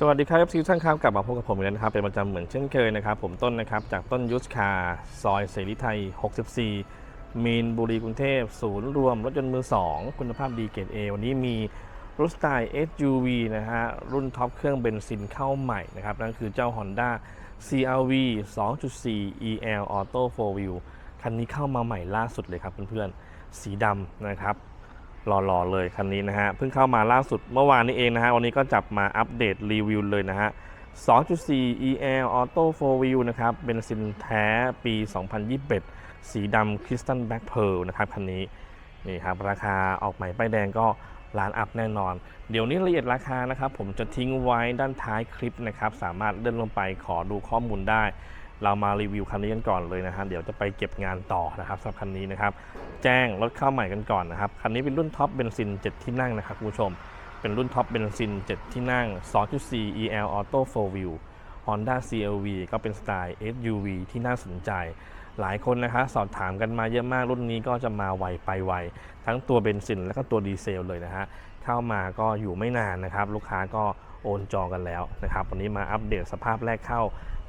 สวัสดีครับซีท่านครับกลับมาพบกับผมอีกแล้วนะครับเป็นประจำเหมือนเช่นเคยนะครับ ผมต้นนะครับจากต้นยุทธคาซอยเสรีไทย 64 มีนบุรีกรุงเทพศูนย์รวมรถยนต์มือ 2 คุณภาพดีเกรด A วันนี้มีรถสไตล์ SUV นะฮะรุ่นท็อปเครื่องเบนซินเข้าใหม่นะครับ นั่นคือเจ้า Honda CRV 2.4 EL Auto 4 Wheel คันนี้เข้ามาใหม่ล่าสุดเลยครับเพื่อนๆ สีดำนะครับ หล่อๆเลยคันนี้นะฮะเพิ่งเข้ามาล่าสุดเมื่อวานนี้เองนะฮะวันนี้ก็จับมาอัปเดตรีวิวเลยนะฮะ2.4 EL Auto 4 Wheel นะครับเป็นซินแท้ปี 2021 สีดำ Crystal Black Pearl นะครับคันนี้นี่ครับราคาออกใหม่ป้ายแดงก็ล้านอัพแน่นอน เดี๋ยวนี้รายละเอียดราคานะครับ ผมจะทิ้งไว้ด้านท้ายคลิปนะครับ สามารถเลื่อนลงไปขอดูข้อมูลได้ เรามารีวิวคันนี้กันก่อนเลยนะฮะเดี๋ยวจะไปเก็บงานต่อนะครับสำหรับคันนี้นะครับ แจ้งรถเข้าใหม่กันก่อนนะครับ คันนี้เป็นรุ่นท็อปเบนซิน 7 ที่นั่งนะครับคุณผู้ชม เป็นรุ่นท็อปเบนซิน 7 ที่นั่ง 2.4 EL Auto 4 Wheel Honda CRV ก็เป็นสไตล์ SUV ที่น่าสนใจ หลายคนนะคะสอบถามกันมาเยอะมากรุ่นนี้ก็จะมาไวไปไว ทั้งตัวเบนซินและก็ตัวดีเซลเลยนะฮะเข้ามาก็อยู่ไม่นานนะครับ ลูกค้าก็ โอนจองกันแล้วนะครับวันนี้มาอัปเดตสภาพแรกเข้า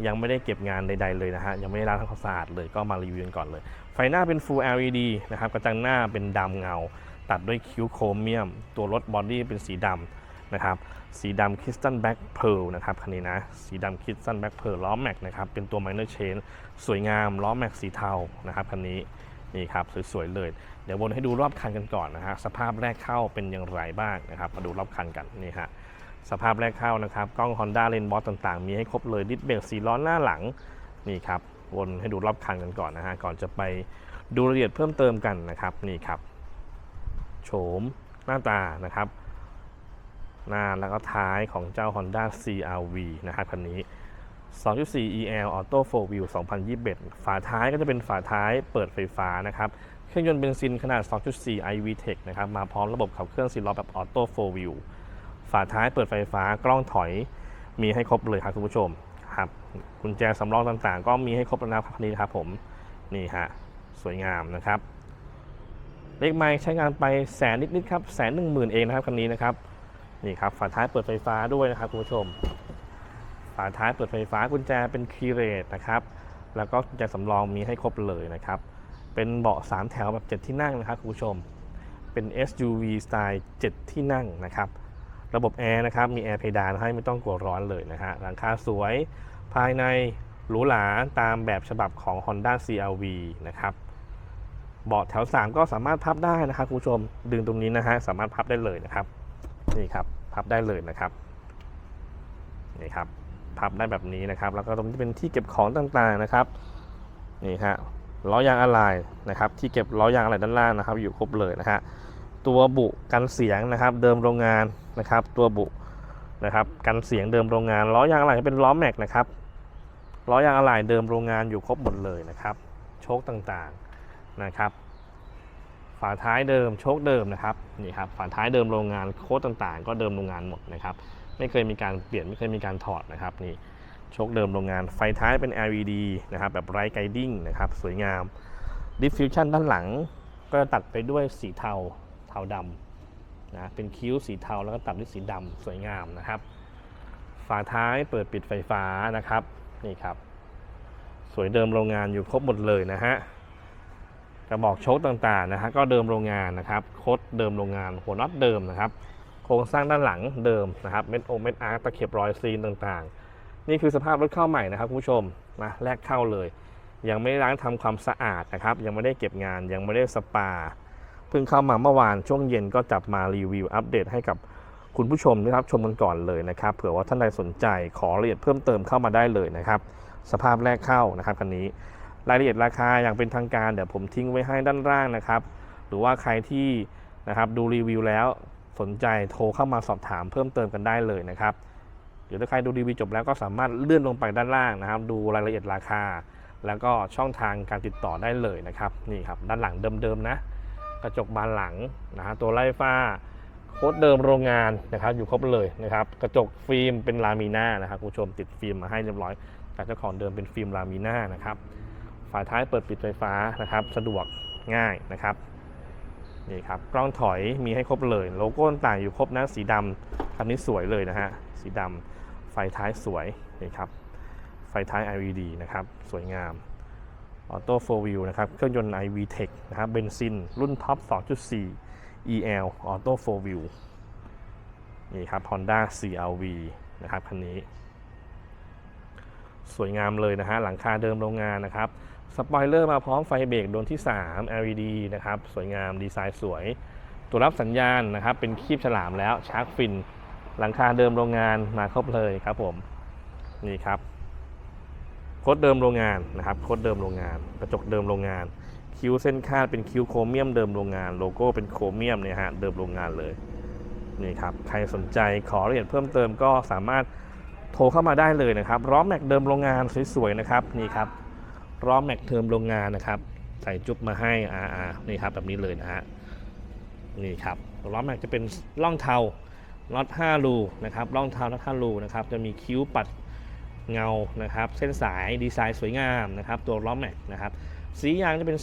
ยังไม่ได้เก็บงานใด ๆเลยนะฮะยังไม่ได้ล้างทำความสะอาดเลยก็มารีวิวกันก่อนเลย ไฟหน้าเป็น Full LED นะครับกระจังหน้าเป็นดำเงา ตัดด้วยคิ้วโครเมียม ตัวรถบอดี้เป็นสีดำนะครับสีดำคริสตัลแบ็กเพร์ลนะครับคันนี้นะ สีดำคริสตัลแบ็กเพร์ลล้อแม็กนะครับเป็นตัว minor chain สวยงามล้อแม็กสีเทานะครับคันนี้นี่ครับสวยๆเลย เดี๋ยววนให้ดูรอบคันกันก่อนนะฮะสภาพแรกเข้าเป็นอย่างไรบ้างนะครับ มาดูรอบคันกันนี่ฮะ สภาพแรกเข้านะครับ กล้อง Honda l e n s b o s ต่างๆ มีให้ครบเลยดิสเบรกสีล้อหน้าหลังนี่ครับวนให้ดูรอบคันกันก่อนนะฮะก่อนจะไปดูรายละเอียดเพิ่มเติมกันนะครับนี่ครับโฉมหน้าตานะครับ หน้าแล้วก็ท้ายของเจ้า Honda CRV นะครับคันนี้ 2.4 EL Auto 4 Wheel 2021 ฝาท้ายก็จะเป็นฝาท้ายเปิดไฟฟ้านะครับเครื่องยนต์เบนซินขนาด 2.4 iVTEC นะครับมาพร้อมระบบขับเคลื่อน4ล้อแบบ Auto 4 Wheel ฝาท้ายเปิดไฟฟ้ากล้องถอยมีให้ครบเลยครับคุณผู้ชมครับกุญแจสำรองต่างๆ ก็มีให้ครบแล้วนะครับคันนี้ครับผมนี่ฮะสวยงามนะครับเลขไม้ใช้งานไปแสนนิดๆครับแสนหนึ่งหมื่นเองนะครับคันนี้นะครับนี่ครับฝาท้ายเปิดไฟฟ้าด้วยนะครับคุณผู้ชม ฝาท้ายเปิดไฟฟ้ากุญแจเป็นคีเรทนะครับแล้วก็กุญแจสำรองมีให้ครบเลยนะครับเป็นเบาะ3แถวแบบ 7 ที่นั่งนะครับคุณผู้ชมเป็น SUV สไตล์7ที่นั่งนะครับ ระบบแอร์นะครับ มีแอร์เพดานให้ไม่ต้องกลัวร้อนเลยนะฮะหลังคาสวย ภายในหรูหราตามแบบฉบับของ Honda CRV นะครับเบาะแถว 3 ก็สามารถพับได้นะครับคุณผู้ชมดึงตรงนี้นะฮะสามารถพับได้เลยนะครับนี่ครับพับได้เลยนะครับนี่ครับพับได้แบบนี้นะครับ แล้วก็ตรงนี้เป็นที่เก็บของต่างๆนะครับนี่ฮะล้อยางอะไหล่นะครับ ที่เก็บล้อยางอะไหล่ด้านล่างนะครับ อยู่ครบเลยนะฮะ ตัวบุกันเสียงนะครับ เดิมโรงงานนะครับ ตัวบุนะครับ กันเสียงเดิมโรงงานล้อยางอะไหล่เป็นล้อแม็กนะครับล้อยางอะไหล่เดิมโรงงานอยู่ครบหมดเลยนะครับ โชคต่างๆนะครับ ฝาท้ายเดิมโชคเดิมนะครับนี่ครับฝาท้ายเดิมโรงงานโค้ดต่างๆ ก็เดิมโรงงานหมดนะครับ ไม่เคยมีการเปลี่ยนไม่เคยมีการถอดนะครับนี่โชคเดิมโรงงานไฟท้ายเป็น LED นะครับแบบไร้ไกดิ้งนะครับสวยงาม Diffusion ด้านหลังก็จะตัดไปด้วยสีเทา เทาดำนะเป็นคิ้วสีเทาแล้วก็ตัดด้วยสีดำสวยงามนะครับ ฝาท้ายเปิดปิดไฟฟ้านะครับนี่ครับ สวยเดิมโรงงานอยู่ครบหมดเลยนะฮะกระบอกโชคต่างๆนะฮะก็เดิมโรงงานนะครับโคดเดิมโรงงานหัวน็อตเดิมนะครับโครงสร้างด้านหลังเดิมนะครับเม็ดโอเม็ดอาร์ตะเข็บรอยซีนต่างๆ นี่คือสภาพรถเข้าใหม่นะครับคุณผู้ชมนะแรกเข้าเลย ยังไม่ได้ล้างทำความสะอาดนะครับ ยังไม่ได้เก็บงานยังไม่ได้สปา เพิ่งเข้ามาเมื่อวานช่วงเย็นก็จับมารีวิวอัปเดตให้กับคุณผู้ชมนะครับชมกันก่อนเลยนะครับ เผื่อว่าท่านใดสนใจขอรายละเอียดเพิ่มเติมเข้ามาได้เลยนะครับ สภาพแรกเข้านะครับคันนี้รายละเอียดราคาอย่างเป็นทางการเดี๋ยวผมทิ้งไว้ให้ด้านล่างนะครับ หรือว่าใครที่นะครับดูรีวิวแล้วสนใจโทรเข้ามาสอบถามเพิ่มเติมกันได้เลยนะครับเดี๋ยวถ้าใครดูรีวิวจบแล้วก็สามารถเลื่อนลงไปด้านล่างนะครับ ดูรายละเอียดราคา แล้วก็ช่องทางการติดต่อได้เลยนะครับนี่ครับด้านหลังเดิมๆนะ กระจกบานหลังนะฮะตัวไล่ฟ้าโค้ดเดิมโรงงานนะครับอยู่ครบเลยนะครับกระจกฟิล์มเป็นลามิน่านะครับคุณผู้ชมติดฟิล์มมาให้เรียบร้อยจากเจ้าของเดิมเป็นฟิล์มลามิน่านะครับฝาท้ายเปิดปิดไฟฟ้านะครับ สะดวกง่ายนะครับนี่ครับกล้องถอยมีให้ครบเลย โลโก้ต่างอยู่ครบนะสีดำคันนี้สวยเลยนะฮะสีดำท้ายสวยนี่ครับไฟท้าย LED นะครับ สวยงาม ออโต้โฟวิวนะครับ เครื่องยนต์ iVTEC นะครับ เบนซิน รุ่นท็อป 2.4 EL ออโต้โฟวิวนี่ครับ Honda CRV นะครับ คันนี้ สวยงามเลยนะฮะ หลังคาเดิมโรงงานนะครับ สปอยเลอร์มาพร้อมไฟเบรกดวงที่ 3 LED นะครับ สวยงาม ดีไซน์สวย ตัวรับสัญญาณนะครับ เป็นคีบฉลามแล้ว ชาร์กฟิน หลังคาเดิมโรงงานมาครบเลยครับผม นี่ครับ ดเดิมโรงงานนะครับโค้ดเดิมโรงงาน กระจกเดิมโรงงาน คิ้วเส้นคาดเป็นคิ้วโครเมียมเดิมโรงงาน โลโก้เป็นโครเมียมเนี่ยฮะเดิมโรงงานเลยนี่ครับใครสนใจขอรายละเอียดเพิ่มเติมก็สามารถโทรเข้ามาได้เลยนะครับล้อแม็กเดิมโรงงานสวยๆนะครับนี่ครับล้อแม็กเดิมโรงงานนะครับใส่จุ๊บมาให้อ่าอ่านี่ครับแบบนี้เลยนะฮะนี่ครับล้อแม็กจะเป็นร่องเทาน็อต5รูนะครับร่องเทาน็อต5รูนะครับจะมีคิ้วปัด เงานะครับ เส้นสายดีไซน์สวยงามนะครับ ตัวล้อแม็กนะครับ สียางจะเป็น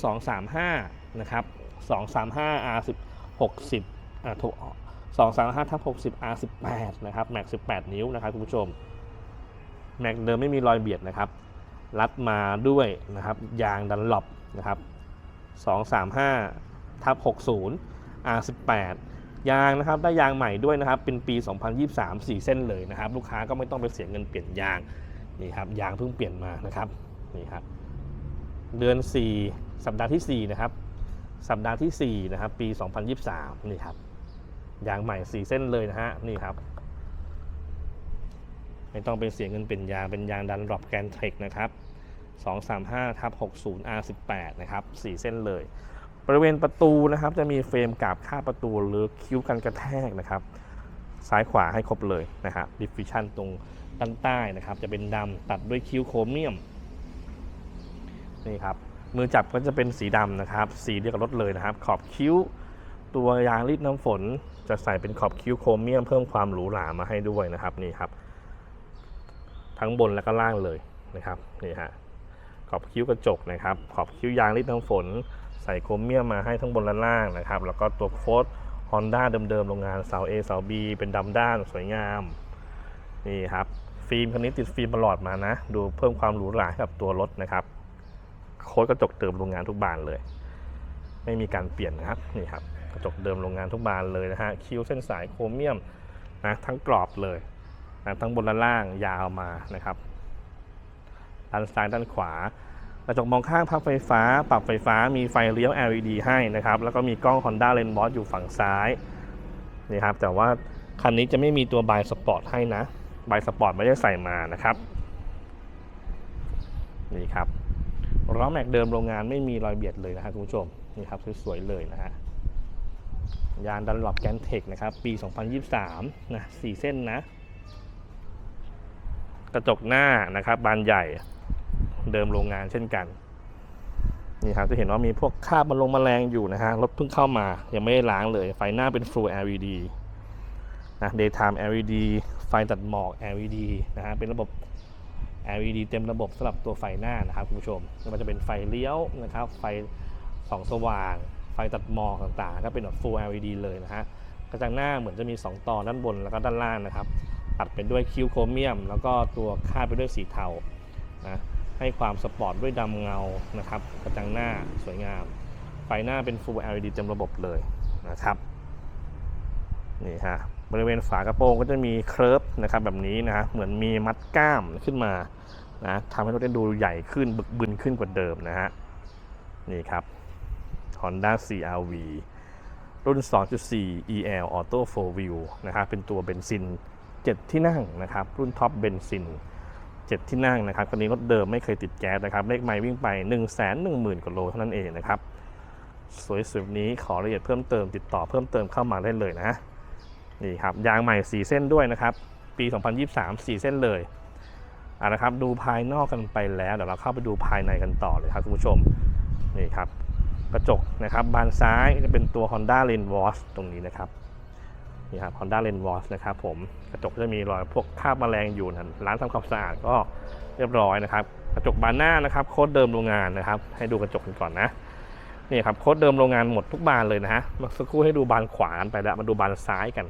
235 นะครับ 235 R 10 60อ่าถูก235ทับ60 R 18นะครับ แม็ก 18 นิ้วนะครับคุณผู้ชม แม็กเดิมไม่มีรอยเบียดนะครับ รัดมาด้วยนะครับยางดันหลบนะครับ 235ทับ60 R 18ยางนะครับได้ยางใหม่ด้วยนะครับ เป็นปี 2023 4 เส้นเลยนะครับ ลูกค้าก็ไม่ต้องไปเสียเงินเปลี่ยนยาง นี่ครับยางเพิ่งเปลี่ยนมานะครับนี่ครับเดือน 4 สัปดาห์ที่ 4 นะครับ สัปดาห์ที่ 4 นะครับ ปี 2023 นี่ครับยางใหม่ 4 เส้นเลยนะฮะนี่ครับ ไม่ต้องไปเสียเงินเป็นยางเป็นยางดันรอบแกนเทคนะครับ 235ทับ60 R18 นะครับ 4 เส้นเลย บริเวณประตูนะครับ จะมีเฟรมกาบค่าประตูหรือคิ้วกันกระแทกนะครับ ซ้ายขวาให้ครบเลยนะฮะดิฟฟิชันตรง ด้านใต้นะครับ จะเป็นดำตัดด้วยคิ้วโครเมียมนี่ครับมือจับก็จะเป็นสีดำนะครับ สีเดียวกับรถเลยนะครับ ขอบคิ้ว ตัวยางรีดน้ำฝน จะใส่เป็นขอบคิ้วโครเมียม เพิ่มความหรูหรามาให้ด้วยนะครับนี่ครับ ทั้งบนและก็ล่างเลยนะครับนี่ฮะขอบคิ้วกระจกนะครับ ขอบคิ้วยางรีดน้ำฝน ใส่โครเมียมมาให้ทั้งบนและล่างนะครับ แล้วก็ตัวโค้ด Honda เดิมๆโรงงานเสา A เสา B เป็นดำด้านสวยงาม นี่ครับ ฟิล์มคันนี้ติดฟิล์มตลอดมานะ ดูเพิ่มความหรูหราให้กับตัวรถนะครับ โค้ดกระจกเดิมโรงงานทุกบานเลย ไม่มีการเปลี่ยนนะครับนี่ครับกระจกเดิมโรงงานทุกบานเลยนะฮะคิ้วเส้นสายโครเมียมนะทั้งกรอบเลยนะทั้งบนและล่างยาวมานะครับด้านซ้ายด้านขวากระจกมองข้างพับไฟฟ้า ปรับไฟฟ้ามีไฟเลี้ยว LED ให้นะครับ แล้วก็มีกล้อง Honda Lens Boss อยู่ฝั่งซ้ายนี่ครับแต่ว่าคันนี้จะไม่มีตัวบายสปอร์ตให้นะ ใบสปอร์ตไม่ได้ใส่มานะครับ นี่ครับล้อแม็กเดิมโรงงานไม่มีรอยเบียดเลยนะครับคุณผู้ชมนี่ครับสวยๆเลยนะฮะยานดันหลบแกนเทคนะครับ ปี 2023 นะสี่เส้นนะ กระจกหน้านะครับ บานใหญ่เดิมโรงงานเช่นกัน นี่ครับจะเห็นว่ามีพวกคราบมันลงมแมลงอยู่นะฮะรถเพิ่งเข้ามา ยังไม่ได้ล้างเลย ไฟหน้าเป็น Full LED นะ Daytime LED ไฟตัดหมอก LED นะฮะเป็นระบบ LED เต็มระบบสำหรับตัวไฟหน้านะครับคุณผู้ชมม่ว่าจะเป็นไฟเลี้ยวนะครับ ไฟสองสว่าง ไฟตัดหมอกต่างๆก็เป็นแบบ Full LED เลยนะฮะกระจังหน้าเหมือนจะมี 2ต่อด้านบนแล้วก็ด้านล่างนะครับ ตัดเป็นด้วยคิ้วโครเมียม แล้วก็ตัวคาดไปด้วยสีเทานะให้ความสปอร์ตด้วยดำเงานะครับ กระจังหน้าสวยงาม ไฟหน้าเป็น Full LED เต็มระบบเลยนะครับ นี่ฮะบริเวณฝากระโปรงก็จะมีเคิร์ฟนะครับแบบนี้นะฮะเหมือนมีมัดก้ามขึ้นมานะทำให้รถได้ดูใหญ่ขึ้นบึกบึนขึ้นกว่าเดิมนะฮะนี่ครับ Honda CRV รุ่น 2.4 EL Auto 4 Wheel นะครับเป็นตัวเบนซิน 7 ที่นั่งนะครับ รุ่นท็อปเบนซิน 7 ที่นั่งนะครับคันนี้รถเดิมไม่เคยติดแก๊สนะครับ เลขไมล์วิ่งไป 1 1 0 0 0 0กว่าโลเท่านั้นเองนะครับ สวยสุดนี้ขอรายละเอียดเพิ่มเติมติดต่อเพิ่มเติมเข้ามาได้เลยนะ นี่ครับยางใหม่ 4 เส้นด้วยนะครับ ปี 2023 4 เส้นเลยอะนะครับดูภายนอกกันไปแล้วเดี๋ยวเราเข้าไปดูภายในกันต่อเลยครับคุณผู้ชมนี่ครับกระจกนะครับบานซ้ายจะเป็นตัว Honda Lens Wash ตรงนี้นะครับนี่ครับ Honda Lens Wash นะครับผมกระจกจะมีรอยพวกคราบแมลงอยู่นะร้านทำความสะอาดก็เรียบร้อยนะครับ กระจกบานหน้านะครับโค้ดเดิมโรงงานนะครับ ให้ดูกระจกกันก่อนนะนี่ครับโค้ดเดิมโรงงานหมดทุกบานเลยนะฮะเมื่อสักครู่ให้ดูบานขวานไปแล้วมาดูบานซ้ายกัน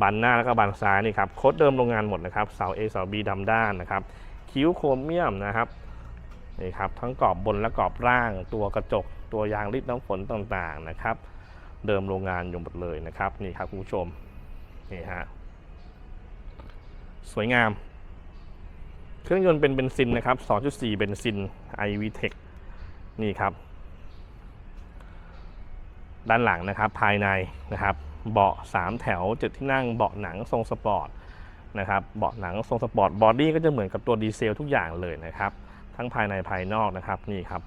บานหน้าแล้วก็บานซ้ายนี่ครับโค้ดเดิมโรงงานหมดนะครับเสา A เสา B ดำด้านนะครับคิ้วโครเมียมนะครับนี่ครับทั้งกรอบบนและกรอบล่างตัวกระจก ตัวยางริดน้ำฝนต่างๆนะครับ เดิมโรงงานอยู่หมดเลยนะครับนี่ครับคุณผู้ชมนี่ฮะสวยงาม เครื่องยนต์เป็นเบนซินนะครับ 2.4 เบนซิน iVTEC นี่ครับ ด้านหลังนะครับภายในนะครับ เบาะ 3 แถวจุดที่นั่งเบาะหนังทรงสปอร์ตนะครับเบาะหนังทรงสปอร์ตบอดี้ก็จะเหมือนกับตัวดีเซลทุกอย่างเลยนะครับ ทั้งภายในภายนอกนะครับนี่ครับ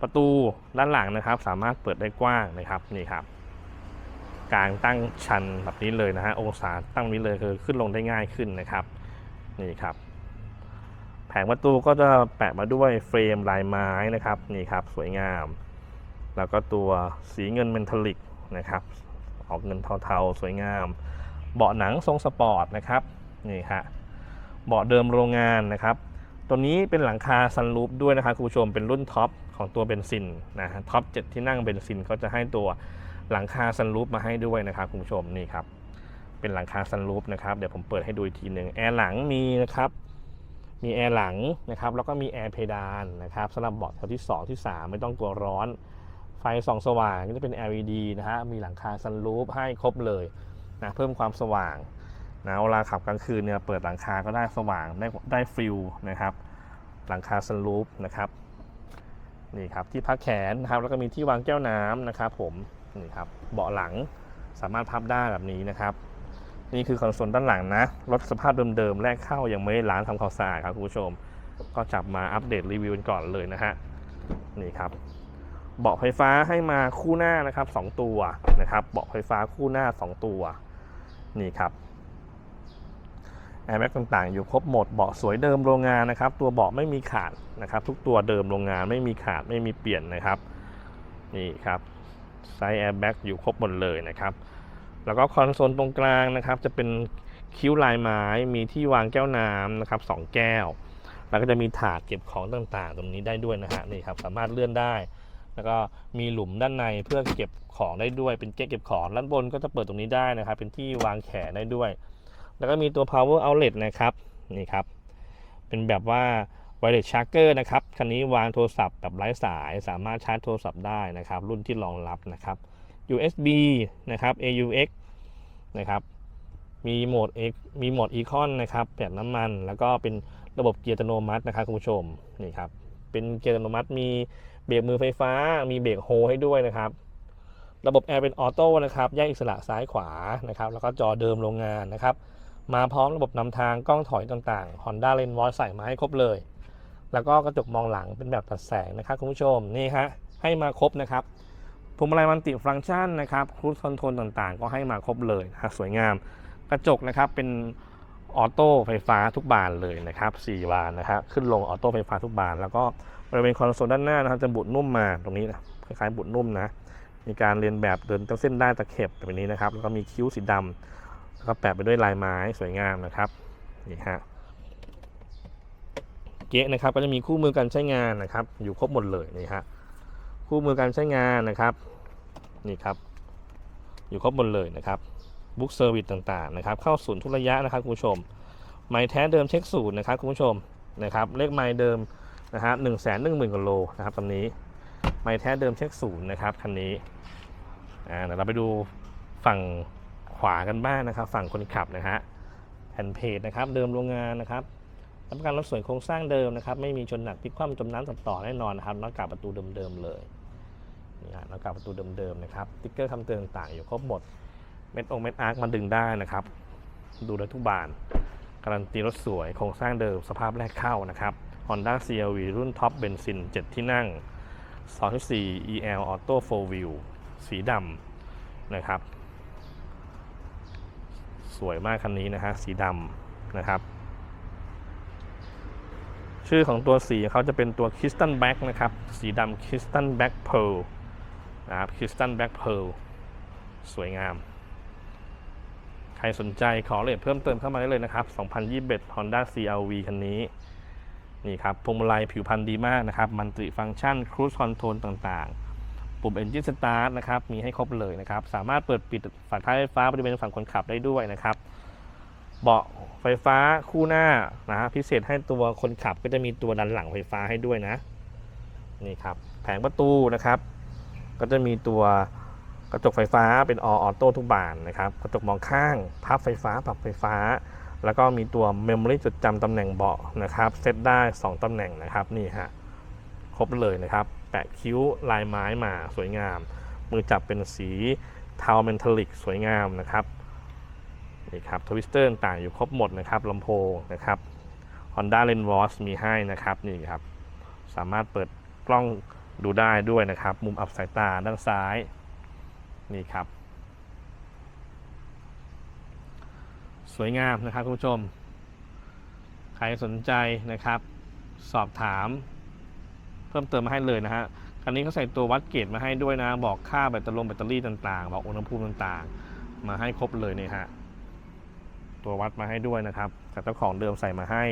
ประตูด้านหลังนะครับ สามารถเปิดได้กว้างนะครับนี่ครับกลางตั้งชันแบบนี้เลยนะฮะองศาตั้งนี้เลยคือขึ้นลงได้ง่ายขึ้นนะครับนี่ครับ แผงประตูก็จะแปะมาด้วยเฟรมลายไม้นะครับนี่ครับสวยงาม แล้วก็ตัวสีเงินเมนทัลลิกนะครับ ออกเงินเทาๆ สวยงาม เบาะหนังทรงสปอร์ตนะครับนี่ฮะเบาะเดิมโรงงานนะครับ ตัวนี้เป็นหลังคาซันรูฟด้วยนะครับคุณผู้ชมเป็นรุ่นท็อปของตัวเบนซินนะฮะท็อป7ที่นั่งเบนซินก็จะให้ตัวหลังคาซันรูฟมาให้ด้วยนะครับคุณผู้ชมนี่ครับเป็นหลังคาซันรูฟนะครับเดี๋ยวผมเปิดให้ดูอีกทีหนึ่งแอร์หลังมีนะครับมีแอร์หลังนะครับแล้วก็มีแอร์เพดานนะครับสำหรับเบาะแถวที่ 2 ที่ 3 ไม่ต้องกลัวร้อน ไฟส่องสว่างก็จะเป็น LED นะฮะ มีหลังคาซันรูฟให้ครบเลยนะเพิ่มความสว่างนะเวลาขับกลางคืนเนี่ยเปิดหลังคาก็ได้สว่างได้ได้ฟิลนะครับ หลังคาซันรูฟนะครับนี่ครับที่พักแขนนะครับแล้วก็มีที่วางแก้วน้ำนะครับผมนี่ครับเบาะหลังสามารถพับได้แบบนี้นะครับ นี่คือคอนโซลด้านหลังนะรถสภาพเดิมๆแรกเข้ายังไม่ล้างทำความสะอาดครับคุณผู้ชม ก็จับมาอัปเดตรีวิวกันก่อนเลยนะฮะนี่ครับ เบาะไฟฟ้าให้มาคู่หน้านะครับ 2 ตัวนะครับ เบาะไฟฟ้าคู่หน้า 2 ตัว นี่ครับแอร์แบ็กต่างๆ อยู่ครบหมดเบาะสวยเดิมโรงงานนะครับ ตัวเบาะไม่มีขาดนะครับ ทุกตัวเดิมโรงงานไม่มีขาดไม่มีเปลี่ยนนะครับนี่ครับไซส์แอร์แบ็กอยู่ครบหมดเลยนะครับ แล้วก็คอนโซลตรงกลางนะครับ จะเป็นคิ้วลายไม้มีที่วางแก้วน้ำนะครับสองแก้ว แล้วก็จะมีถาดเก็บของต่างๆ ตรงนี้ได้ด้วยนะฮะนี่ครับสามารถเลื่อนได้ แล้วก็มีหลุมด้านในเพื่อเก็บของได้ด้วยเป็นเก๊ะเก็บของด้านบนก็จะเปิดตรงนี้ได้นะครับ เป็นที่วางแขนได้ด้วย แล้วก็มีตัว power outlet นะครับนี่ครับ เป็นแบบว่า wireless charger นะครับคันนี้วางโทรศัพท์แบบไร้สายสามารถชาร์จโทรศัพท์ได้นะครับ รุ่นที่รองรับนะครับ USB นะครับ AUX นะครับมีโหมด X มีโหมด Econ นะครับแบบน้ำมัน แล้วก็เป็นระบบเกียร์อัตโนมัตินะครับคุณผู้ชมนี่ครับเป็นเกียร์อัตโนมัติมี เบรกมือไฟฟ้า มีเบรกโฮให้ด้วยนะครับ ระบบแอร์เป็นออโต้นะครับแยกอิสระซ้ายขวานะครับ แล้วก็จอเดิมโรงงานนะครับ มาพร้อมระบบนำทางกล้องถอยต่างๆ Honda Lens Voice ใส่มาให้ครบเลย แล้วก็กระจกมองหลังเป็นแบบตัดแสงนะครับคุณผู้ชมนี่ฮะให้มาครบนะครับพวงมาลัยมันติฟังก์ชันนะครับครูซคอนโทรลต่างๆ ก็ให้มาครบเลยนะสวยงาม กระจกนะครับเป็นออโต้ไฟฟ้าทุกบานเลยนะครับ4บานนะครับขึ้นลงออโต้ไฟฟ้าทุกบาน แล้วก็ บริเวณคอนโซลด้านหน้านะครับจะบุดนุ่มมาตรงนี้นะคล้ายๆบุดนุ่มนะ มีการเรียนแบบเดินตั้งเส้นได้ตะเข็บแบบนี้นะครับ แล้วก็มีคิ้วสีดำแล้วก็แปะไปด้วยลายไม้สวยงามนะครับนี่ฮะเก๊ะนะครับก็จะมีคู่มือการใช้งานนะครับ อยู่ครบหมดเลยนี่ฮะคู่มือการใช้งานนะครับนี่ครับ อยู่ครบหมดเลยนะครับบุ๊กเซอร์วิสต่างๆนะครับ เข้าศูนย์ทุกระยะนะครับคุณผู้ชมไม้แท้เดิมเช็คศูนย์นะครับคุณผู้ชมนะครับเลขไม้เดิม นะฮะหนึ่งแสนหนึ่งหมื่นกิโลนะครับตอนนี้ไม้แท้เดิมเช็คศูนย์นะครับคันนี้อ่าเดี๋ยวเราไปดูฝั่งขวากันบ้างนะครับ ฝั่งคนขับนะฮะแผ่นเพจนะครับ เดิมโรงงานนะครับรับประกันรถสวยโครงสร้างเดิมนะครับ ไม่มีชนหนักพลิกคว่ำจมน้ำตัดต่อแน่นอนนะครับนอตกาบประตูเดิมๆเลยนี่ฮะนอตกาบประตูเดิมๆนะครับติ๊กเกอร์คำเตือนต่างอยู่ครบหมดเม็ดองเม็ดอาร์คมาดึงได้นะครับ ดูได้ทุกบานการันตีรถสวยโครงสร้างเดิมสภาพแรกเข้านะครับ Honda CRV รุ่นท็อปเบนซิน 7 ที่นั่ง 2.4 EL Auto 4 Wheel สีดำนะครับ สวยมากคันนี้นะฮะ สีดำนะครับ ชื่อของตัวสีเขาจะเป็นตัว Crystal Black นะครับ สีดำ Crystal Black Pearl นะครับ Crystal Black Pearl สวยงาม ใครสนใจขอเลทเพิ่มเติมเข้ามาได้เลยนะครับ 2021 Honda CRV คันนี้ นี่ครับพวงมาลัยผิวพรรณดีมากนะครับ มันติฟังก์ชันครู i คอนโทรลต่างๆ ปุ่ม Engine Start นะครับ มีให้ครบเลยนะครับ สามารถเปิดปิดฝาท้ายไฟฟ้าบริเวณฝั่งคนขับได้ด้วยนะครับ เบาะไฟฟ้าคู่หน้านะฮะพิเศษให้ตัวคนขับก็จะมีตัวดันหลังไฟฟ้าให้ด้วยนะ นี่ครับ แผงประตูนะครับ ก็จะมีตัวกระจกไฟฟ้าเป็นออโต้ทุกบานนะครับ กระจกมองข้าง พับไฟฟ้า ปรับไฟฟ้า แล้วก็มีตัวเมมโมรีจดจำตำแหน่งเบาะนะครับเซตได้ 2ตำแหน่งนะครับนี่ฮะครบเลยนะครับ แปะคิ้วลายไม้มาสวยงาม มือจับเป็นสีเทาเมนทัลลิกสวยงามนะครับนี่ครับทวิสเตอร์ต่างอยู่ครบหมดนะครับลำโพงนะครับ Honda l e n v o s มีให้นะครับนี่ครับ สามารถเปิดกล้องดูได้ด้วยนะครับ มุมอับสายตาด้านซ้าย นี่ครับ สวยงามนะครับคุณผู้ชม ใครสนใจนะครับ สอบถาม เพิ่มเติมมาให้เลยนะฮะคันนี้เขาใส่ตัววัดเกรดมาให้ด้วยนะ บอกค่าแบตเตอรี่แบตเตอรี่ต่างๆ บอกอุณหภูมิต่างๆ มาให้ครบเลยนี่ฮะตัววัดมาให้ด้วยนะครับจากเจ้าของเดิมใส่มาให้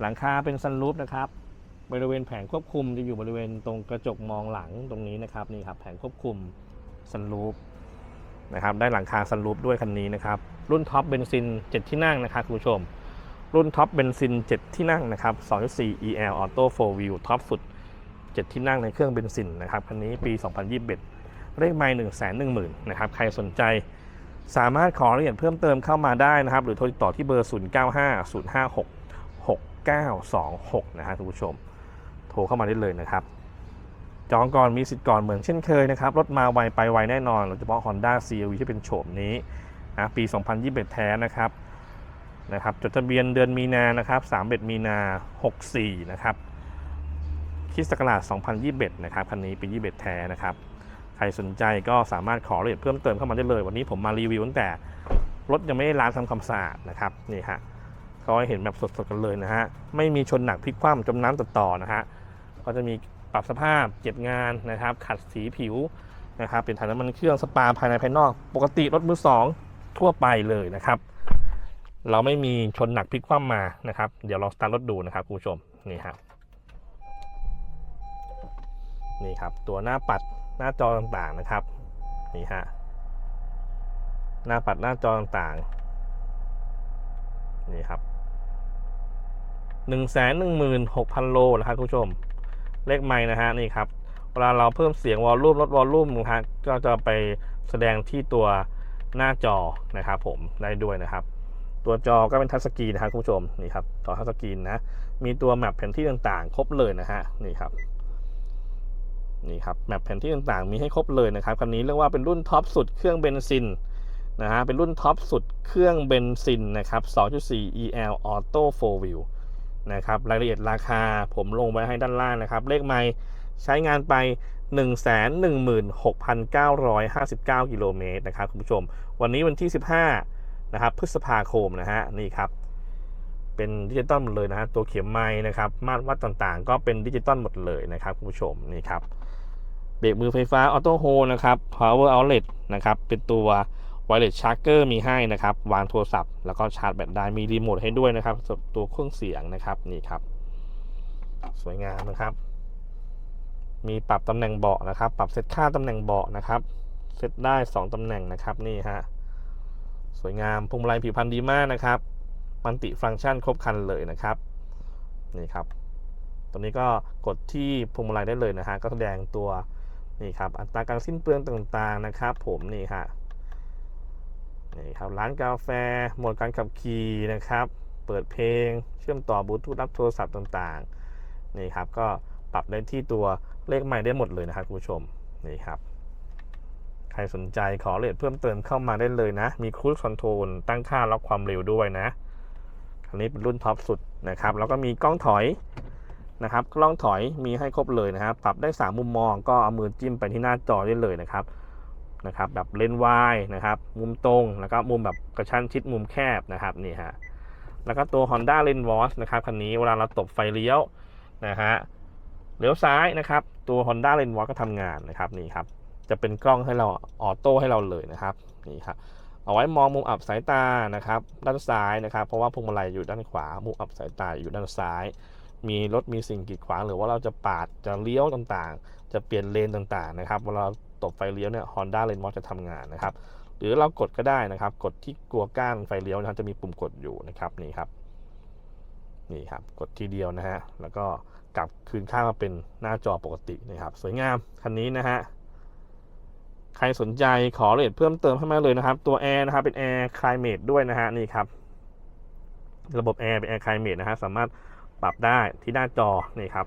หลังคาเป็นซันรูฟนะครับบริเวณแผงควบคุมจะอยู่บริเวณตรงกระจกมองหลังตรงนี้นะครับนี่ครับแผงควบคุมซันรูฟ นะครับได้หลังคาซันรูฟด้วยคันนี้นะครับรุ่นท็อปเบนซิน 7 ที่นั่งนะครับคุณผู้ชม รุ่นท็อปเบนซิน 7 ที่นั่งนะครับ2.4 EL Auto 4 Wheel ท็อปสุด 7 ที่นั่งในเครื่องเบนซินนะครับคันนี้ปี 2021 เลขไมล์1 1 0 0 0 0นะครับใครสนใจสามารถขอรายละเอียดเพิ่มเติมเข้ามาได้นะครับ หรือโทรติดต่อที่เบอร์ 095056 6926 นะฮะคุณผู้ชม โทรเข้ามาได้เลยนะครับ จองก่อนมีสิทธิ์ก่อนเหมือนเช่นเคยนะครับ รถมาไวไปไวแน่นอนโดยเฉพาะ Honda CRV ที่เป็นโฉมนี้นะปี 2021 แท้นะครับนะครับจดทะเบียนเดือนมีนานะครับ3เบ็ดมีนา 64 นะครับคิดศักราช2021 นะครับคันนี้เปี21 แท้นะครับใครสนใจก็สามารถขอรายละเอียดเพิ่มเติมเข้ามาได้เลย วันนี้ผมมารีวิวตั้งแต่รถยังไม่ได้ล้างทำความสะอาดนะครับนี่ฮะเขาให้เห็นแบบสดๆกันเลยนะฮะไม่มีชนหนักพลิกคว่ำจมน้ำตัดต่อนะฮะก็จะมี ปรับสภาพเก็บงานนะครับ ขัดสีผิวนะครับเป็นถ่ายน้ำมันเครื่องสปาภายในภายนอก ปกติรถมือสองทั่วไปเลยนะครับ เราไม่มีชนหนักพลิกคว่ำมานะครับ เดี๋ยวลองสตาร์ทรถดูนะครับคุณผู้ชมนี่ฮะนี่ครับ ตัวหน้าปัดหน้าจอต่างๆนะครับนี่ฮะหน้าปัดหน้าจอต่างๆนี่ครับหนึ่งแสนหนึ่งหมื่นหกพันโลนะครับคุณผู้ชม เลขไม้นะฮะนี่ครับเวลาเราเพิ่มเสียงวอลลุ่มลดวอลลุ่มนะฮะก็จะไปแสดงที่ตัวหน้าจอนะครับผมได้ด้วยนะครับ ตัวจอก็เป็นทัชสกรีนนะครับคุณผู้ชมนี่ครับจอทัชสกรีนนะมีตัวแมปแผนที่ต่างๆ ครบเลยนะฮะนี่ครับนี่ครับแมปแผนที่ต่างๆ มีให้ครบเลยนะครับคันนี้เรียกว่าเป็นรุ่นท็อปสุดเครื่องเบนซินนะฮะเป็นรุ่นท็อปสุดเครื่องเบนซินนะครับ 2.4 EL Auto 4 Wheel นะครับรายละเอียดราคาผมลงไว้ให้ด้านล่างนะครับ เลขไม้ใช้งานไป 116,959 กิโลเมตรนะครับคุณผู้ชม วันนี้วันที่ 15 นะครับ พฤษภาคมนะฮะนี่ครับ เป็นดิจิตอลหมดเลยนะฮะตัวเข็มไม้นะครับ มาตรวัดต่างๆ ก็เป็นดิจิตอลหมดเลยนะครับคุณผู้ชมนี่ครับเบรกมือไฟฟ้าออโต้โฮนะครับ power outlet นะครับเป็นตัว wireless charger มีให้นะครับวางโทรศัพท์แล้วก็ชาร์จแบตได้มีรีโมทให้ด้วยนะครับสำหรับตัวเครื่องเสียงนะครับนี่ครับ สวยงามนะครับ มีปรับตำแหน่งเบาะนะครับ ปรับเซตค่าตำแหน่งเบาะนะครับเซตได้ 2ตำแหน่งนะครับนี่ฮะสวยงามพวงมาลัยผิวพรรณดีมากนะครับมันติฟังก์ชันครบครันเลยนะครับนี่ครับตัวนี้ก็กดที่พวงมาลัยได้เลยนะฮะก็แสดงตัวนี่ครับอัตราการสิ้นเปลืองต่างๆนะครับ ผมนี่ฮะ นี่ครับร้านกาแฟโหมดการขับขี่นะครับ เปิดเพลงเชื่อมต่อบลูทูธรับโทรศัพท์ต่างๆนี่ครับก็ปรับได้ที่ตัวเลขใหม่ได้หมดเลยนะครับคุณผู้ชมนี่ครับใครสนใจขอรายละเอียดเพิ่มเติมเข้ามาได้เลยนะ มีครู i คอนโทรลตั้งค่าล็อกความเร็วด้วยนะอันนี้เป็นรุ่นท็อปสุดนะครับ แล้วก็มีกล้องถอยนะครับ กล้องถอยมีให้ครบเลยนะครับ ปรับได้ 3 มุมมอง ก็เอามือจิ้มไปที่หน้าจอได้เลยนะครับ นะครับแบบเลนวายนะครับมุมตรงแล้วก็มุมแบบกระชั้นชิดมุมแคบนะครับนี่ฮะแล้วก็ตัว Honda l e n v o s นะครับคันนี้เวลาเราตบไฟเลี้ยวนะฮะเลี้ยวซ้ายนะครับตัว Honda l e n v o s ก็ทำงานนะครับนี่ครับจะเป็นกล้องให้เราออโต้ให้เราเลยนะครับนี่ครับเอาไว้มองมุมอับสายตานะครับด้านซ้ายนะครับ เพราะว่าพวงมาลัยอยู่ด้านขวา มุมอับสายตาอยู่ด้านซ้าย มีรถมีสิ่งกีดขวางหรือว่าเราจะปาดจะเลี้ยวต่าง จะเปลี่ยนเลนต่างๆนะครับเวลาตบไฟเลี้ยวเนี่ย Honda Lane Watch จะทำงานนะครับ หรือเรากดก็ได้นะครับ กดที่กลัวก้านไฟเลี้ยวนะครับจะมีปุ่มกดอยู่นะครับนี่ครับนี่ครับกดทีเดียวนะฮะแล้วก็กลับคืนค่างมาเป็นหน้าจอปกตินะครับ สวยงามคันนี้นะฮะใครสนใจขอเรทเพิ่มเติมให้มาเลยนะครับ ตัวแอร์นะครับเป็นแอร์คลายเมดด้วยนะฮะนี่ครับ ระบบแอร์เป็นแอร์คลายเมดนะฮะสามารถปรับได้ที่หน้าจอนี่ครับ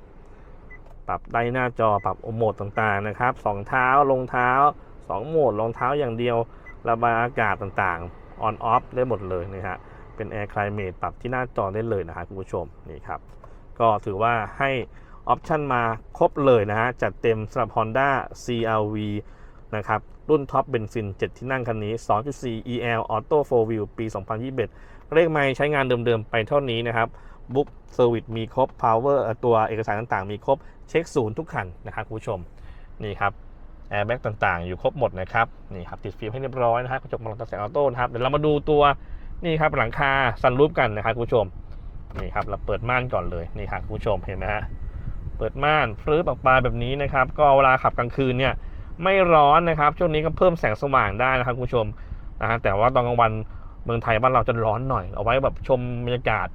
ปรับได้หน้าจอปรับโหมดต่างๆนะครับสองเท้าลงเท้าสองโหมดรองเท้าอย่างเดียว ระบายอากาศต่างๆ on off ได้หมดเลยนะฮะเป็น Air Climate ปรับที่หน้าจอได้เลยนะฮะคุณผู้ชมนี่ครับก็ถือว่าให้ออปชันมาครบเลยนะฮะจัดเต็มสำหรับ Honda CRV นะครับรุ่นท็อปเบนซิน 7 ที่นั่งคันนี้ 2.4 EL Auto 4 Wheel ปี 2021 เลขไม่ใช้งานเดิมๆ ไปเท่านี้นะครับ บุ๊กเซอร์วิสมีครบ Power เอ่อตัวเอกสารต่างๆ มีครบเช็คศูนย์ทุกคันนะครับคุณผู้ชมนี่ครับแอร์แบ็กต่างๆ อยู่ครบหมดนะครับนี่ครับติดฟิล์มให้เรียบร้อยนะครับกระจกมองตัดแสงออโต้นะครับเดี๋ยวเรามาดูตัวนี่ครับหลังคาซันรูปกันนะครับคุณผู้ชมนี่ครับเราเปิดม่านก่อนเลยนี่ครับคุณผู้ชมเห็นไหมฮะเปิดม่านฟลื้อออกมาแบบนี้นะครับ ก็เวลาขับกลางคืนเนี่ยไม่ร้อนนะครับ ช่วงนี้ก็เพิ่มแสงสว่างได้นะครับคุณผู้ชมนะฮะแต่ว่าตอนกลางวันเมืองไทยบ้านเราจะร้อนหน่อย เอาไว้แบบชมบรรยากาศ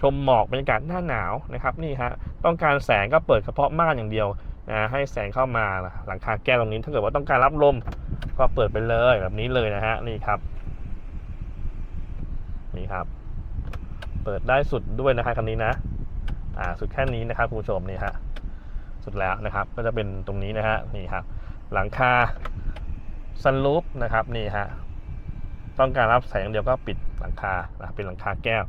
ชมหมอกบรรยากาศหน้าหนาวนะครับนี่ฮะต้องการแสงก็เปิดเฉพาะม่านอย่างเดียวนะให้แสงเข้ามาหลังคาแก้วตรงนี้ถ้าเกิดว่าต้องการรับลมก็เปิดไปเลยแบบนี้เลยนะฮะนี่ครับนี่ครับ เปิดได้สุดด้วยนะครับคันนี้นะอ่าสุดแค่นี้นะครับคุณผู้ชมนี่ฮะสุดแล้วนะครับ ก็จะเป็นตรงนี้นะฮะนี่ครับ หลังคาซันรูฟนะครับนี่ฮะต้องการรับแสงเดียวก็ปิดหลังคานะเป็นหลังคาแก้ว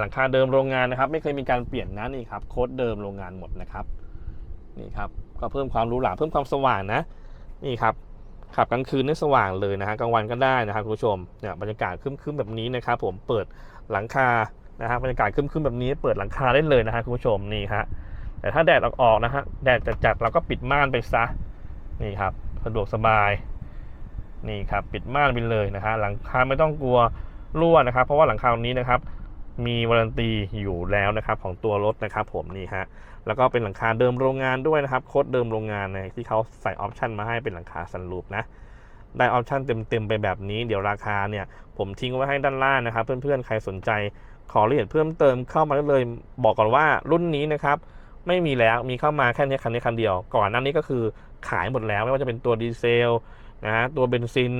หลังคาเดิมโรงงานนะครับ ไม่เคยมีการเปลี่ยนนะนี่ครับโค้ดเดิมโรงงานหมดนะครับนี่ครับก็เพิ่มความรู้หราเพิ่มความสว่างนะ นี่ครับขับกลางคืนได้สว่างเลยนะฮะกลางวันก็ได้นะครับคุณผู้ชมเนี่ยบรรยากาศครึ้มๆแบบนี้นะครับ ผมเปิดหลังคานะฮะบรรยากาศครึ้มๆแบบนี้ เปิดหลังคาได้เลยนะฮะคุณผู้ชมนี่ฮะแต่ถ้าแดดออกๆนะฮะแดดจัดๆเราก็ปิดม่านไปซะนี่ครับสะดวกสบายนี่ครับปิดม่านไปเลยนะฮะหลังคาไม่ต้องกลัวรั่วนะครับ เพราะว่าหลังคาตรงนี้นะครับ มีวารันตีอยู่แล้วนะครับของตัวรถนะครับผมนี่ฮะแล้วก็เป็นหลังคาเดิมโรงงานด้วยนะครับโค้ดเดิมโรงงานนะที่เขาใส่ออปชันมาให้เป็นหลังคาซันรูปนะได้ออปชันเต็มๆไปแบบนี้เดี๋ยวราคาเนี่ยผมทิ้งไว้ให้ด้านล่างนะครับ เพื่อนๆใครสนใจขอรายละเอียดเพิ่มเติมเข้ามาได้เลยบอกก่อนว่ารุ่นนี้นะครับไม่มีแล้วมีเข้ามาแค่นี้คันนี้คันเดียว ก่อนหน้านี้ก็คือขายหมดแล้วไม่ว่าจะเป็นตัวดีเซลนะฮะตัวเบนซิน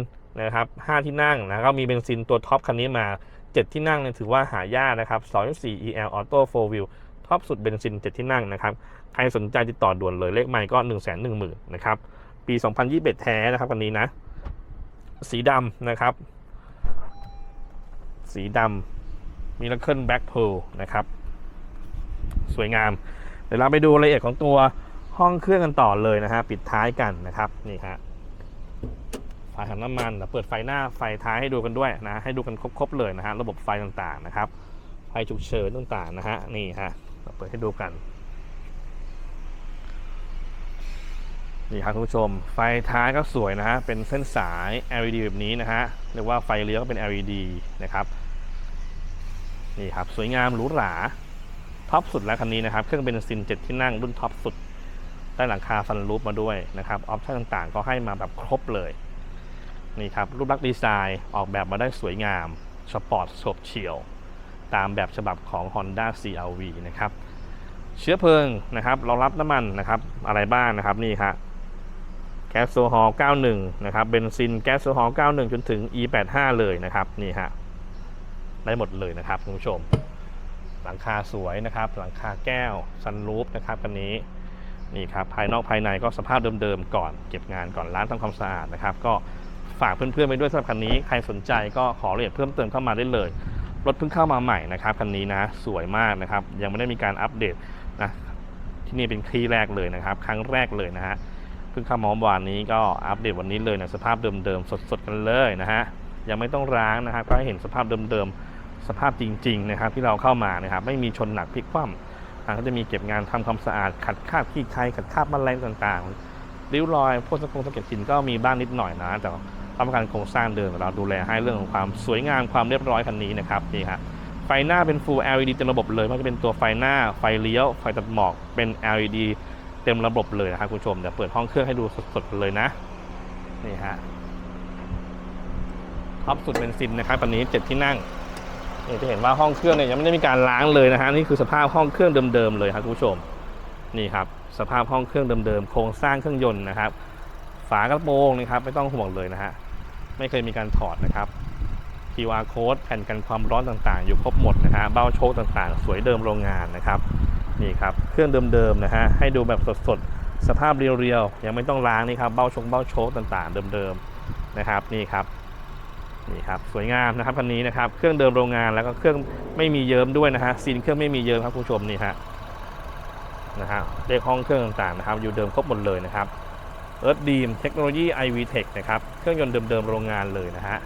นะครับ5ที่นั่งนะก็มีเบนซินตัวท็อปคันนี้มา 7 ที่นั่งเนี่ยถือว่าหายากนะครับ 2.4 EL Auto 4 Wheel ท็อปสุดเบนซิน 7 ที่นั่งนะครับ ใครสนใจติดต่อด่วนเลยเลขใหม่ก็ 1 1 0 0 0 0นะครับ ปี 2021 แท้นะครับคันนี้นะ สีดำนะครับ สีดำมิราเคิลแบ็คเพลนะครับ สวยงาม เดี๋ยวเราไปดูรายละเอียดของตัวห้องเครื่องกันต่อเลยนะฮะ ปิดท้ายกันนะครับ นี่ฮะ ไฟหันน้ำมันเดี๋ยวเปิดไฟหน้าไฟท้ายให้ดูกันด้วยนะให้ดูกันครบๆเลยนะฮะระบบไฟต่างๆนะครับไฟฉุกเฉินต่างๆนะฮะนี่ฮะเราเปิดให้ดูกันนี่ครับคุณผู้ชม ไฟท้ายก็สวยนะฮะเป็นเส้นสาย LED แบบนี้นะฮะเรียกว่าไฟเลี้ยวก็เป็น LED นะครับนี่ครับสวยงามหรูหราท็อปสุดแล้วคันนี้นะครับเครื่องเบนซิน 7 ที่นั่งรุ่นท็อปสุดได้หลังคาฟันรูปมาด้วยนะครับออปชั่นต่างๆ ก็ให้มาแบบครบเลย นี่ครับรูปลักษณ์ดีไซน์ออกแบบมาได้สวยงาม สปอร์ตสบเฉียว ตามแบบฉบับของ Honda CRV นะครับเชื้อเพลิงนะครับรองรับน้ำมันนะครับอะไรบ้างนะครับนี่ครับแก๊สโซฮอล์91 นะครับเบนซินแก๊สโซฮอล์91 จนถึง E85 เลยนะครับนี่ฮะได้หมดเลยนะครับคุณผู้ชม หลังคาสวยนะครับ หลังคาแก้วซันรูฟนะครับคันนี้นี่ครับภายนอกภายในก็สภาพเดิมๆก่อนเก็บงานก่อนล้างทำความสะอาดนะครับ ก็ ฝากเพื่อนๆไปด้วยสำหรับคันนี้ใครสนใจก็ขอรายละเอียดเพิ่มเติมเข้ามาได้เลย รถเพิ่งเข้ามาใหม่นะครับคันนี้นะ สวยมากนะครับ ยังไม่ได้มีการอัปเดตนะที่นี่เป็นคลีแรกเลยนะครับ ครั้งแรกเลยนะฮะเพิ่งเข้ามาวานนี้ก็อัปเดตวันนี้เลยนะสภาพเดิมๆสดๆกันเลยนะฮะยังไม่ต้องร้างนะครับก็ให้เห็นสภาพเดิมๆสภาพจริง ๆ นะครับ ที่เราเข้ามานะครับไม่มีชนหนักพลิกคว่ำอ่าก็จะมีเก็บงานทำความสะอาด ขัดคราบขี้ใครขัดคราบแมลงต่างๆริ้วรอยพวกสกงสะเก็ดหินก็มีบ้างนิดหน่อยนะแต่ รับประกันโครงสร้างเดิมเราดูแลให้เรื่องของความสวยงามความเรียบร้อยคันนี้นะครับนี่ฮะไฟหน้าเป็น Full LED เต็มระบบเลยไม่ว่าจะเป็นตัวไฟหน้าไฟเลี้ยว ไฟตัดหมอกเป็น LED เต็มระบบเลยนะครับคุณผู้ชมเดี๋ยวเปิดห้องเครื่องให้ดูสดๆเลยนะนี่ฮะท็อปสุดเป็นซินนะครับตอนนี้เจ็ดที่นั่งนี่จะเห็นว่าห้องเครื่องเนี่ยยังไม่ได้มีการล้างเลยนะฮะนี่คือสภาพห้องเครื่องเดิมๆเลยครับคุณผู้ชมนี่ครับสภาพห้องเครื่องเดิมๆโครงสร้างเครื่องยนต์นะครับ ฝากระโปรงนะครับไม่ต้องห่วงเลยนะฮะ ไม่เคยมีการถอดนะครับ QR code แผ่นกันความร้อนต่างๆ อยู่ครบหมดนะฮะเบ้าโชคต่างๆ สวยเดิมโรงงานนะครับนี่ครับเครื่องเดิมๆนะฮะให้ดูแบบสดๆ สภาพเรียวๆยังไม่ต้องล้างนี่ครับเบ้าชงเบ้าโชคต่างๆ เดิมๆนะครับนี่ครับนี่ครับสวยงามนะครับคันนี้นะครับเครื่องเดิมโรงงานแล้วก็เครื่องไม่มีเยิ้มด้วยนะฮะซีนเครื่องไม่มีเยิ้มครับคุณผู้ชมนี่ฮะนะฮะเลขห้องเครื่องต่างๆนะครับอยู่เดิมครบหมดเลยนะครับ เอิร์ธดีมเทคโนโลยี iV Tech นะครับ เครื่องยนต์เดิมๆโรงงานเลยนะฮะ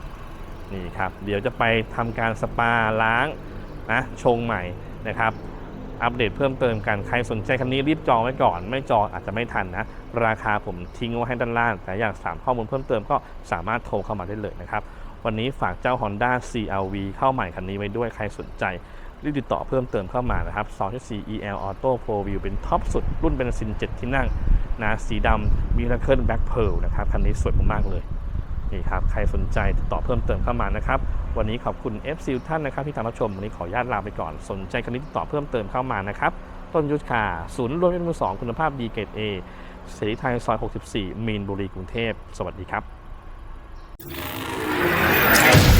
นี่ครับ เดี๋ยวจะไปทำการสปาล้างนะชงใหม่นะครับ อัปเดตเพิ่มเติมกัน ใครสนใจคันนี้รีบจองไว้ก่อน ไม่จองอาจจะไม่ทันนะ ราคาผมทิ้งไว้ให้ด้านล่าง แต่อยากถามข้อมูลเพิ่มเติมก็สามารถโทรเข้ามาได้เลยนะครับ วันนี้ฝากเจ้า Honda CRV เข้าใหม่คันนี้ไว้ด้วย ใครสนใจ รีบติดต่อเพิ่มเติมเข้ามานะครับ2.4 EL Auto Pro View เป็นท็อปสุดรุ่นเบนซิน7ที่นั่งนะสีดำมีระเคิลแบ็คเพลนะครับคันนี้สวยมากเลยนี่ครับใครสนใจติดต่อเพิ่มเติมเข้ามานะครับ วันนี้ขอบคุณ f อ i l ท่านนะครับที่ตามรับชม วันนี้ขออนุญาตลาไปก่อน สนใจคันนี้ติดต่อเพิ่มเติมเข้ามานะครับ ต้นยุทธคาศูนย์รวมยนต์มือสองคุณภาพดีเกรด A เสรีไทยซอย 64 มีนบุรีกรุงเทพ สวัสดีครับ